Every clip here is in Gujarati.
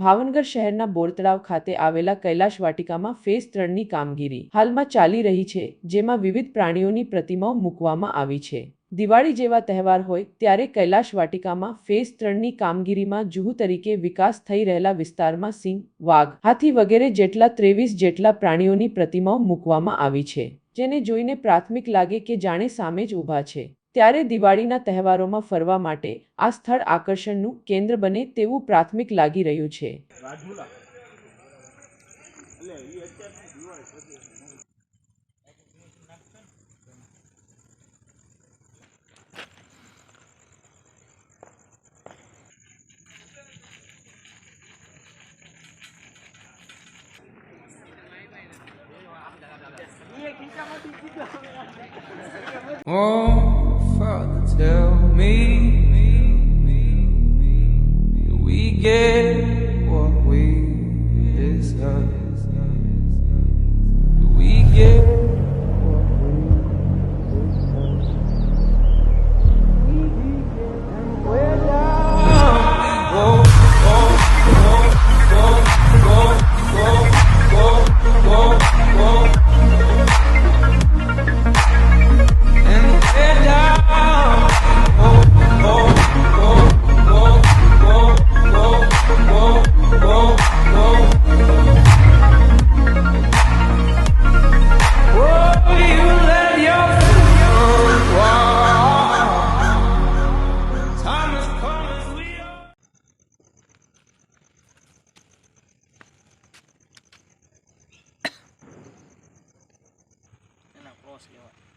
ભાવનગર શહેરના બોરતળાવ ખાતે આવેલા કૈલાશ વાટિકામાં ફેઝ ત્રણની કામગીરી હાલમાં ચાલી રહી છે, જેમાં વિવિધ પ્રાણીઓની પ્રતિમાઓ મૂકવામાં આવી છે. દિવાળી જેવા તહેવાર હોય ત્યારે કૈલાશ વાટિકામાં ફેઝ ત્રણની કામગીરીમાં જુહુ તરીકે વિકાસ થઈ રહેલા વિસ્તારમાં સિંહ, વાઘ, હાથી વગેરે જેટલા ત્રેવીસ જેટલા પ્રાણીઓની પ્રતિમાઓ મૂકવામાં આવી છે, જેને જોઈને પ્રાથમિક લાગે કે જાણે સામે જ ઊભા છે. ત્યારે દિવાળીના તહેવારોમાં ફરવા માટે આ સ્થળ આકર્ષણનું કેન્દ્ર બને તેવું પ્રાથમિક લાગી રહ્યું છે. Oh, tell me, બોસ કહેવાય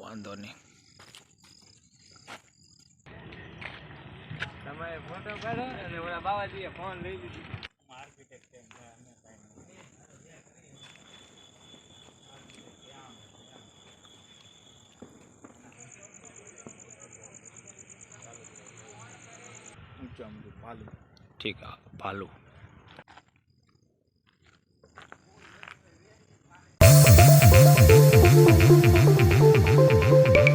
વાંધો નહીં તમે ફોટો કાઢો અને ઓલા બાવાજીએ ફોન લઈ લીધી આર્કિટેક્ટ ਚਮ ਦੇ ਪਾਲੂ ਠੀਕ ਆ ਪਾਲੂ